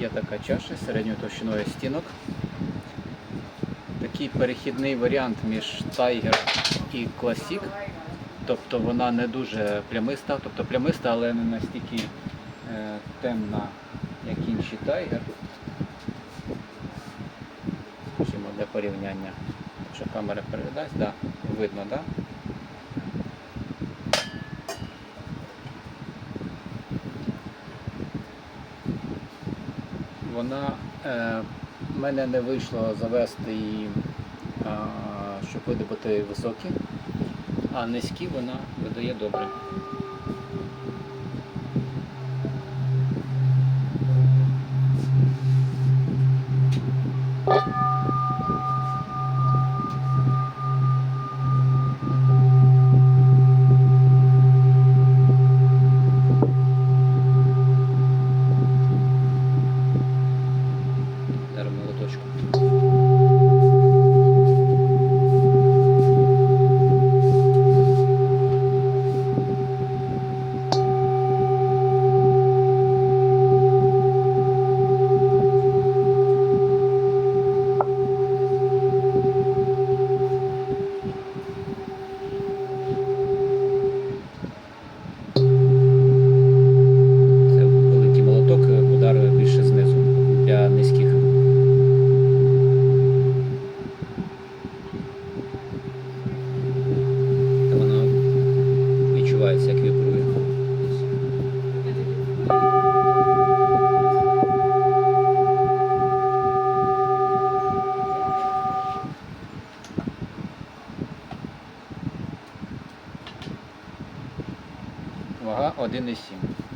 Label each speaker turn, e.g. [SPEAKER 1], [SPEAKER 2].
[SPEAKER 1] Є така чаша середньою товщиною стінок. Такий перехідний варіант між Tiger і Classic. Тобто вона не дуже плямиста, тобто плямиста, але не настільки е, темна, як інші Tiger. Скажімо, для порівняння. Якщо камера передасть, да, видно, да? Вона е, мене не вийшло завести її, е, щоб видобути високі, а низькі вона видає добре. Вага 1,7.